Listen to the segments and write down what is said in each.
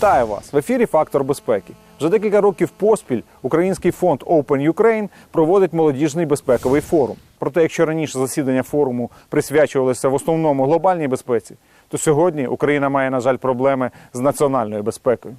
Вітаю вас в ефірі Фактор безпеки. Вже декілька років поспіль український фонд Open Ukraine проводить молодіжний безпековий форум. Проте, якщо раніше засідання форуму присвячувалися в основному глобальній безпеці, то сьогодні Україна має, на жаль, проблеми з національною безпекою.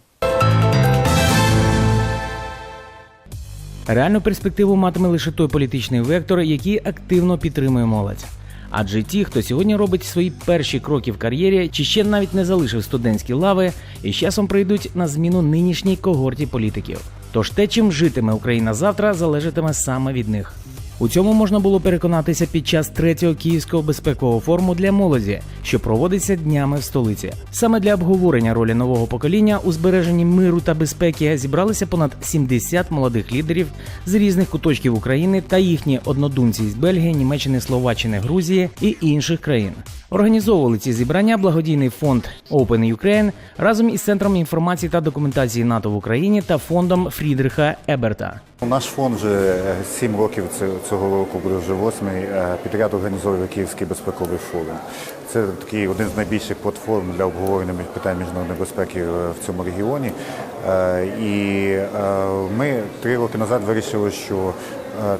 Реальну перспективу матиме лише той політичний вектор, який активно підтримує молодь. Адже ті, хто сьогодні робить свої перші кроки в кар'єрі, чи ще навіть не залишив студентські лави, і з часом прийдуть на зміну нинішній когорті політиків. Тож те, чим житиме Україна завтра, залежатиме саме від них. У цьому можна було переконатися під час третього київського безпекового форуму для молоді, що проводиться днями в столиці. Саме для обговорення ролі нового покоління у збереженні миру та безпеки зібралися понад 70 молодих лідерів з різних куточків України та їхні однодумці з Бельгії, Німеччини, Словаччини, Грузії і інших країн. Організовували ці зібрання благодійний фонд Open Ukraine разом із центром інформації та документації НАТО в Україні та фондом Фрідриха Еберта. Наш фонд вже е, сім років цього року буде вже восьмий е, підряд організовує Київський безпековий форум. Це такий один з найбільших платформ для обговорення питань міжнародної безпеки е, в цьому регіоні. І ми три роки назад вирішили, що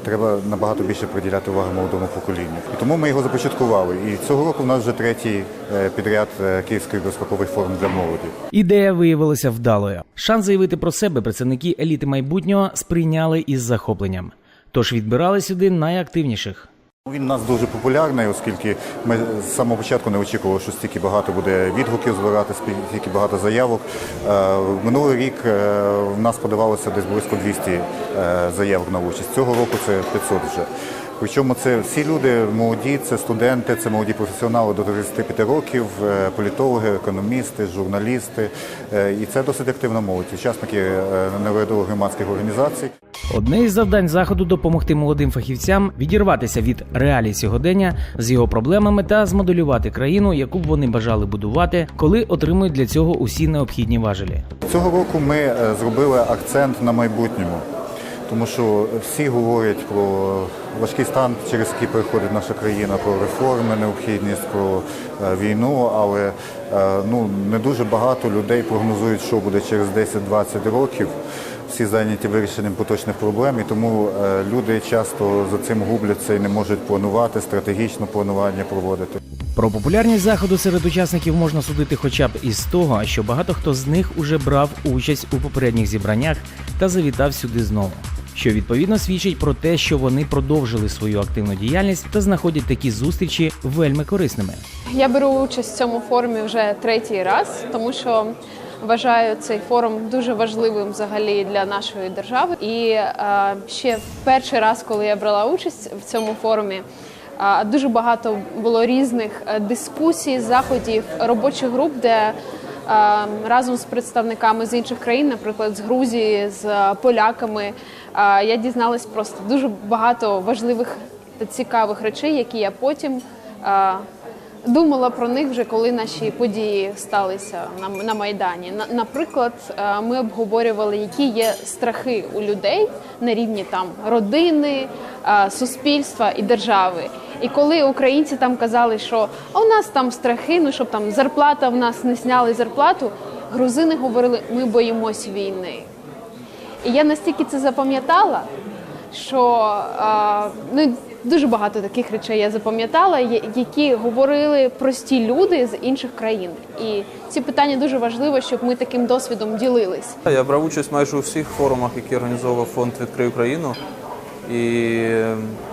треба набагато більше приділяти увагу молодому поколінню. І тому ми його започаткували. І цього року в нас вже третій е, підряд е, Київський безпековий форум для молоді. Ідея виявилася вдалою. Шанс заявити про себе працівники еліти майбутнього сприйняли із захопленням. Тож відбирали сюди найактивніших. Він у нас дуже популярний, оскільки ми з самого початку не очікували, що стільки багато буде відгуків збирати, стільки багато заявок. Е, Минулий рік е, в нас подавалося десь близько 200 е, заявок на участь. Цього року це 500 вже. Причому це всі люди молоді, це студенти, це молоді професіонали до 35 років, е, політологи, економісти, журналісти. Е, І це досить активна молодь, учасники е, неврядових громадських організацій. Одне із завдань заходу допомогти молодим фахівцям відірватися від реалій сьогодення з його проблемами та змоделювати країну, яку б вони бажали будувати, коли отримують для цього усі необхідні важелі. Цього року ми зробили акцент на майбутньому, тому що всі говорять про важкий стан, через який переходить наша країна, про реформи, необхідність, про е, війну, але е, ну, не дуже багато людей прогнозують, що буде через 10-20 років. Всі зайняті вирішенням поточних проблем, і тому е, люди часто за цим губляться і не можуть планувати, стратегічне планування проводити. Про популярність заходу серед учасників можна судити хоча б із того, що багато хто з них уже брав участь у попередніх зібраннях та завітав сюди знову. Що відповідно свідчить про те, що вони продовжили свою активну діяльність та знаходять такі зустрічі вельми корисними. Я беру участь в цьому форумі вже третій раз, тому що вважаю цей форум дуже важливим взагалі для нашої держави. І е, ще перший раз, коли я брала участь в цьому форумі. е, Дуже багато було різних е, дискусій, заходів, робочих груп, де разом з представниками з інших країн, наприклад, з Грузії, з е, поляками, е, я дізналась просто дуже багато важливих та цікавих речей, які я потім е, думала про них вже коли наші події сталися на, майдані. Наприклад, е, ми обговорювали, які є страхи у людей на рівні там родини, е, суспільства і держави. І коли українці там казали, що у нас там страхи, ну щоб там зарплата в нас не сняли зарплату, грузини говорили, ми боїмось війни. І я настільки це запам'ятала, що а, ну, дуже багато таких речей я запам'ятала, які говорили прості люди з інших країн. І ці питання дуже важливо, щоб ми таким досвідом ділились. Я брав участь майже у всіх форумах, які організовував фонд Відкрий Україну. І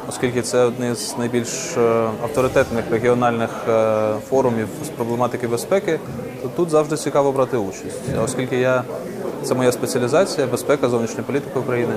оскільки це одне з найбільш е, авторитетних регіональних е, форумів з проблематики безпеки, то тут завжди цікаво брати участь. Оскільки я це моя спеціалізація, безпека, зовнішня політика України,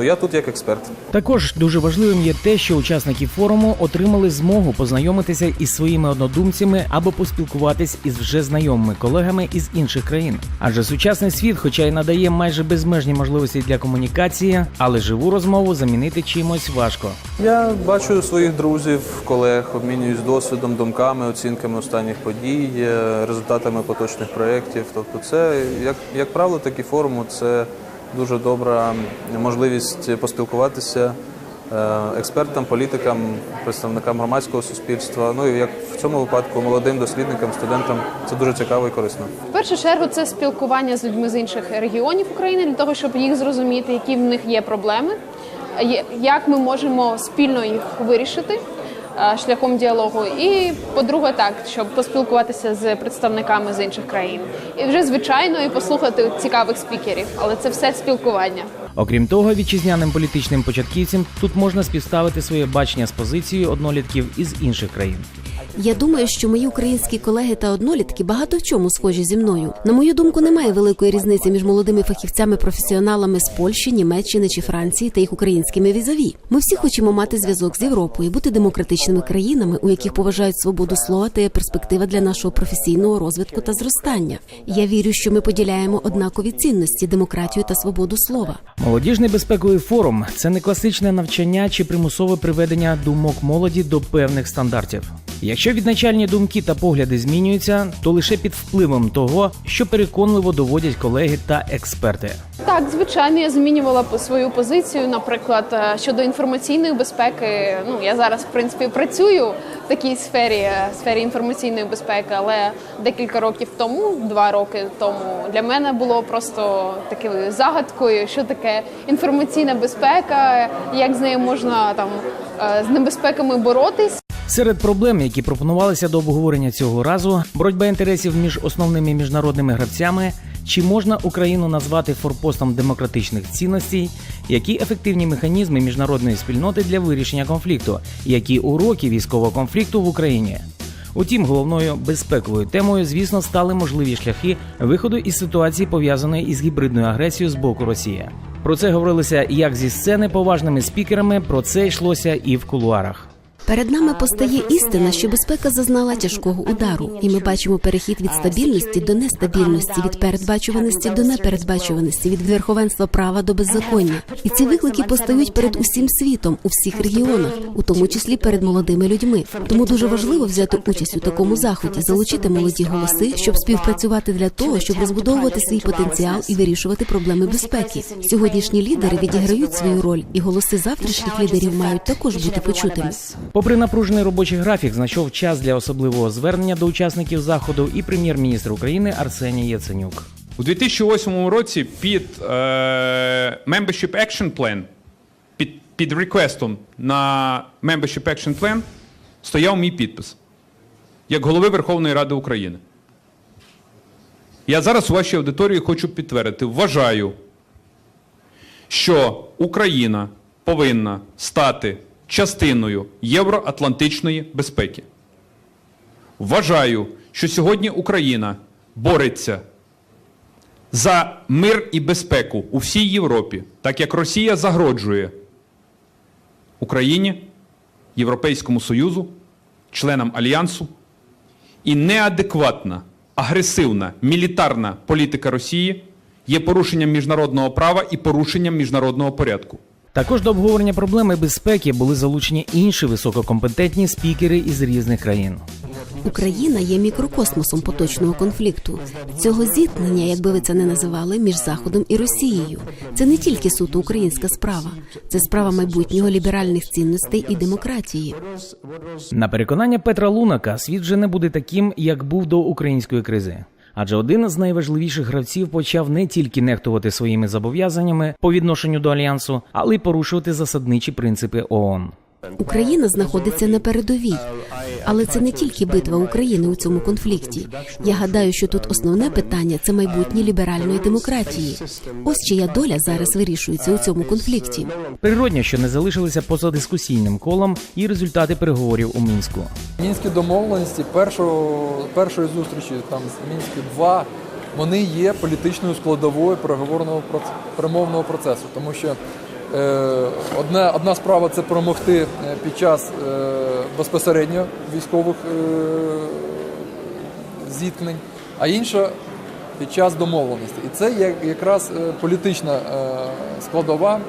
то я тут як експерт. Також дуже важливим є те, що учасники форуму отримали змогу познайомитися із своїми однодумцями або поспілкуватись із вже знайомими колегами із інших країн. Адже сучасний світ, хоча й надає майже безмежні можливості для комунікації, але живу розмову замінити чимось важко. Я бачу своїх друзів, колег, обмінююсь досвідом, думками, оцінками останніх подій, е, результатами поточних проєктів. Тобто, це як, як правило, такі форуми це дуже добра можливість поспілкуватися е, експертам, політикам, представникам громадського суспільства. Ну і як в цьому випадку молодим дослідникам, студентам це дуже цікаво і корисно. В першу чергу це спілкування з людьми з інших регіонів України для того, щоб їх зрозуміти, які в них є проблеми, як ми можемо спільно їх вирішити е, шляхом діалогу. І по-друге, так, щоб поспілкуватися з представниками з інших країн. І вже звичайно і послухати цікавих спікерів, але це все спілкування. Окрім того, вітчизняним політичним початківцям тут можна співставити своє бачення з позицією однолітків із інших країн. Я думаю, що мої українські колеги та однолітки багато в чому схожі зі мною. На мою думку, немає великої різниці між молодими фахівцями-професіоналами з Польщі, Німеччини чи Франції та їх українськими візові. Ми всі хочемо мати зв'язок з Європою, бути демократичними країнами, у яких поважають свободу слова та є перспектива для нашого професійного розвитку та зростання. Я вірю, що ми поділяємо однакові цінності демократію та свободу слова. Молодіжний безпековий форум це не класичне навчання чи примусове приведення думок молоді до певних стандартів. Якщо відначальні думки та погляди змінюються, то лише під впливом того, що переконливо доводять колеги та експерти. Так, звичайно, я змінювала свою позицію, наприклад, е, щодо інформаційної безпеки. Ну я зараз, в принципі, працюю в такій сфері, е, сфері інформаційної безпеки, але декілька років тому, два роки тому, для мене було просто такою загадкою, що таке інформаційна безпека, як з нею можна там е, з небезпеками боротись. Серед проблем, які пропонувалися до обговорення цього разу, боротьба інтересів між основними міжнародними гравцями, чи можна Україну назвати форпостом демократичних цінностей, які ефективні механізми міжнародної спільноти для вирішення конфлікту, які уроки військового конфлікту в Україні. Утім, головною безпековою темою, звісно, стали можливі шляхи виходу із ситуації, пов'язаної із гібридною агресією з боку Росії. Про це говорилося як зі сцени поважними спікерами. Про це йшлося і в кулуарах. Перед нами постає істина, що безпека зазнала тяжкого удару, і ми бачимо перехід від стабільності до нестабільності, від передбачуваності до непередбачуваності, від верховенства права до беззаконня. І ці виклики постають перед усім світом у всіх регіонах, у тому числі перед молодими людьми. Тому дуже важливо взяти участь у такому заході, залучити молоді голоси, щоб співпрацювати для того, щоб розбудовувати свій потенціал і вирішувати проблеми безпеки. Сьогоднішні лідери відіграють свою роль, і голоси завтрашніх лідерів мають також бути почутими. Попри напружений робочий графік, знайшов час для особливого звернення до учасників заходу і прем'єр-міністр України Арсеній Яценюк. У 2008 році під е, Membership Action Plan, під, під реквестом на Membership Action Plan стояв мій підпис як голови Верховної Ради України. Я зараз у вашій аудиторії хочу підтвердити, вважаю, що Україна повинна стати частиною євроатлантичної безпеки. Вважаю, що сьогодні Україна бореться за мир і безпеку у всій Європі, так як Росія загроджує Україні, Європейському Союзу, членам Альянсу, і неадекватна, агресивна мілітарна політика Росії є порушенням міжнародного права і порушенням міжнародного порядку. Також до обговорення проблеми безпеки були залучені інші висококомпетентні спікери із різних країн. Україна є мікрокосмосом поточного конфлікту. Цього зіткнення, як би ви це не називали, між Заходом і Росією. Це не тільки суто українська справа, це справа майбутнього ліберальних цінностей і демократії. На переконання Петра Лунака, світ вже не буде таким, як був до української кризи. Адже один з найважливіших гравців почав не тільки нехтувати своїми зобов'язаннями по відношенню до альянсу, але й порушувати засадничі принципи ООН. Україна знаходиться на передовій, але це не тільки битва України у цьому конфлікті. Я гадаю, що тут основне питання це майбутнє ліберальної демократії. Ось чия доля зараз вирішується у цьому конфлікті. Природньо, що не залишилися поза дискусійним колом і результати переговорів у мінську. Мінські домовленості першого, першої зустрічі там з Мінську 2 вони є політичною складовою переговорного перемовного процесу, тому що одна, одна справа це перемогти е, під час е, безпосередньо військових е, зіткнень, а інша під час домовленості. І це якраз е, політична е, складова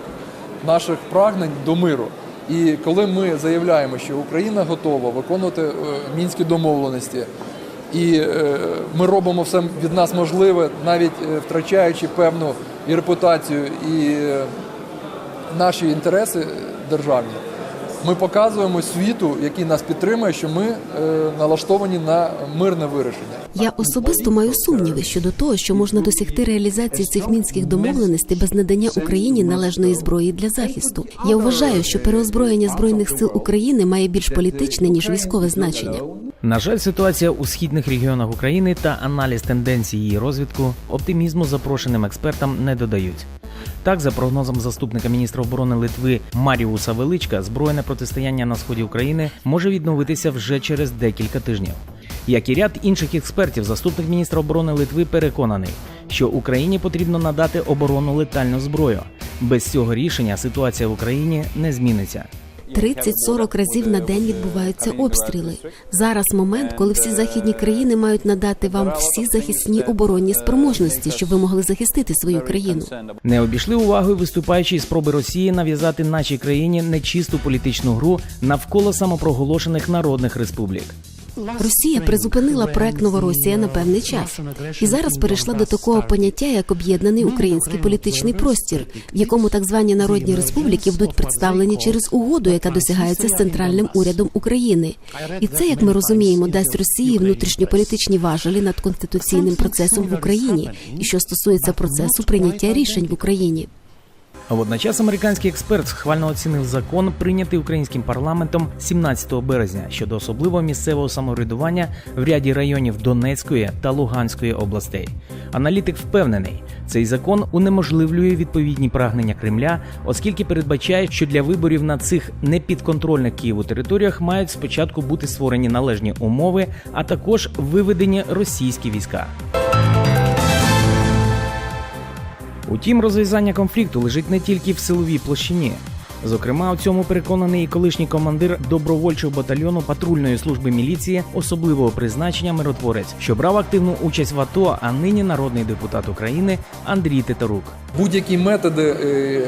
наших прагнень до миру. І коли ми заявляємо, що Україна готова виконувати е, мінські домовленості, і е, ми робимо все від нас можливе, навіть е, втрачаючи певну і репутацію, і е, наші інтереси державні. Ми показуємо світу, який нас підтримує, що ми е, налаштовані на мирне вирішення. Я особисто маю сумніви щодо того, що можна досягти реалізації цих мінських домовленостей без надання Україні належної зброї для захисту. Я вважаю, що переозброєння збройних сил України має більш політичне ніж військове значення. На жаль, ситуація у східних регіонах України та аналіз тенденцій її розвитку оптимізму запрошеним експертам не додають. Так, за прогнозом заступника міністра оборони Литви Маріуса Величка, збройне протистояння на сході України може відновитися вже через декілька тижнів. Як і ряд інших експертів, заступник міністра оборони Литви переконаний, що Україні потрібно надати оборону летальну зброю. Без цього рішення ситуація в Україні не зміниться. 30-40 разів на день відбуваються обстріли. Зараз момент, коли всі західні країни мають надати вам всі захисні оборонні спроможності, щоб ви могли захистити свою країну. Не обійшли увагою виступаючі спроби Росії нав'язати нашій країні нечисту політичну гру навколо самопроголошених народних республік. Росія призупинила проект Новоросія на певний час і зараз перейшла до такого поняття, як об'єднаний український політичний простір, в якому так звані народні республіки будуть представлені через угоду, яка досягається з центральним урядом України. І це, як ми розуміємо, дасть Росії внутрішньополітичні важелі над конституційним процесом в Україні, і що стосується процесу прийняття рішень в Україні. Водночас американський експерт схвально оцінив закон, прийнятий українським парламентом 17 березня щодо особливого місцевого самоврядування в ряді районів Донецької та Луганської областей. Аналітик впевнений, цей закон унеможливлює відповідні прагнення Кремля, оскільки передбачає, що для виборів на цих непідконтрольних Києву територіях мають спочатку бути створені належні умови, а також виведені російські війська. Утім, розв'язання конфлікту лежить не тільки в силовій площині. Зокрема, у цьому переконаний і колишній командир добровольчого батальйону патрульної служби міліції особливого призначення миротворець, що брав активну участь в АТО, а нині народний депутат України Андрій Титарук. Будь-які методи, е,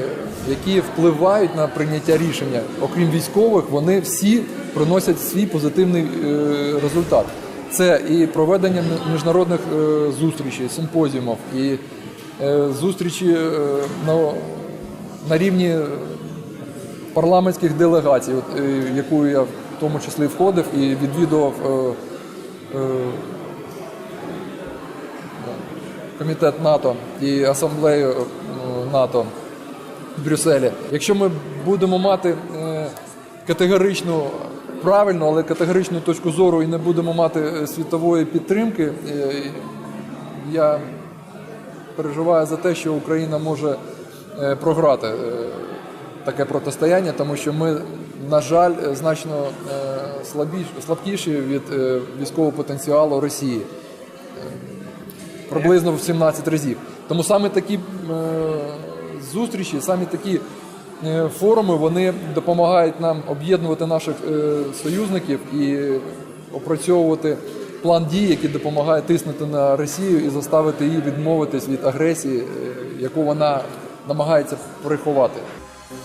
які впливають на прийняття рішення, окрім військових, вони всі приносять свій позитивний е, результат. Це і проведення міжнародних е, зустрічей, симпозіумів, і зустрічі е, на, на рівні парламентських делегацій, от, е, яку я в тому числі входив і відвідував е, е, комітет НАТО і асамблею е, НАТО в Брюсселі. Якщо ми будемо мати е, категоричну правильну, але категоричну точку зору і не будемо мати е, світової підтримки, е, я переживаю за те, що Україна може е, програти е, таке протистояння, тому що ми, на жаль, значно е, слабкіші від військового потенціалу Росії приблизно в 17 разів. Тому саме такі зустрічі, саме такі форуми, вони допомагають нам об'єднувати наших союзників і опрацьовувати план дій, який допомагає тиснути на Росію і заставити її відмовитись від агресії, е, яку вона намагається приховати.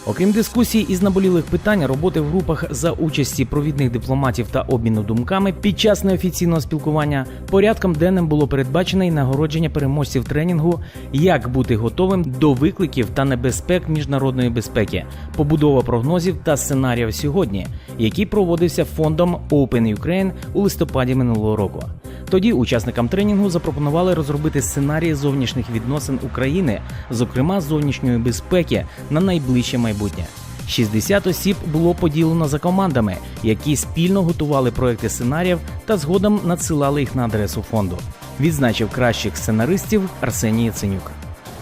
Окрім дискусій із наболілих питань роботи в групах за участі провідних дипломатів та обміну думками під час неофіційного спілкування порядком денним було передбачене й нагородження переможців тренінгу Як бути готовим до викликів та небезпек міжнародної безпеки, побудова прогнозів та сценаріїв сьогодні, який проводився фондом Open Ukraine у листопаді минулого року. Тоді учасникам тренінгу запропонували розробити сценарії зовнішніх відносин України, зокрема зовнішньої безпеки, на найближче майбутнє. 60 осіб було поділено за командами, які спільно готували проекти сценаріїв та згодом надсилали їх на адресу фонду. Відзначив кращих сценаристів Арсеній Яценюк.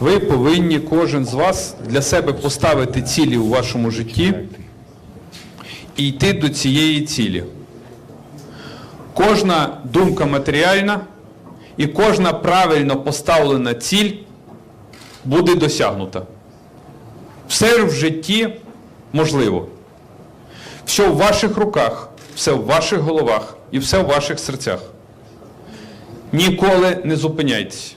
Ви повинні кожен з вас для себе поставити цілі у вашому житті і йти до цієї цілі. Кожна думка матеріальна і кожна правильно поставлена ціль буде досягнута. Все в житті можливо. Все в ваших руках, все в ваших головах і все в ваших серцях. Ніколи не зупиняйтесь.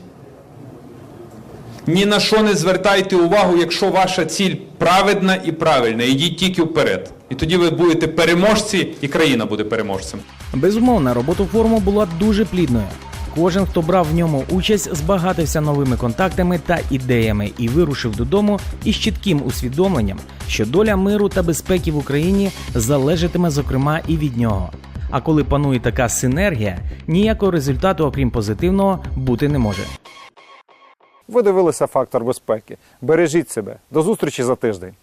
Ні на що не звертайте увагу, якщо ваша ціль праведна і правильна. Ідіть тільки вперед. І тоді ви будете переможці, і країна буде переможцем. Безумовно, робота форуму була дуже плідною. Кожен, хто брав в ньому участь, збагатився новими контактами та ідеями і вирушив додому із чітким усвідомленням, що доля миру та безпеки в Україні залежатиме зокрема і від нього. А коли панує така синергія, ніякого результату, окрім позитивного, бути не може. Ви дивилися фактор безпеки. Бережіть себе. До зустрічі за тиждень.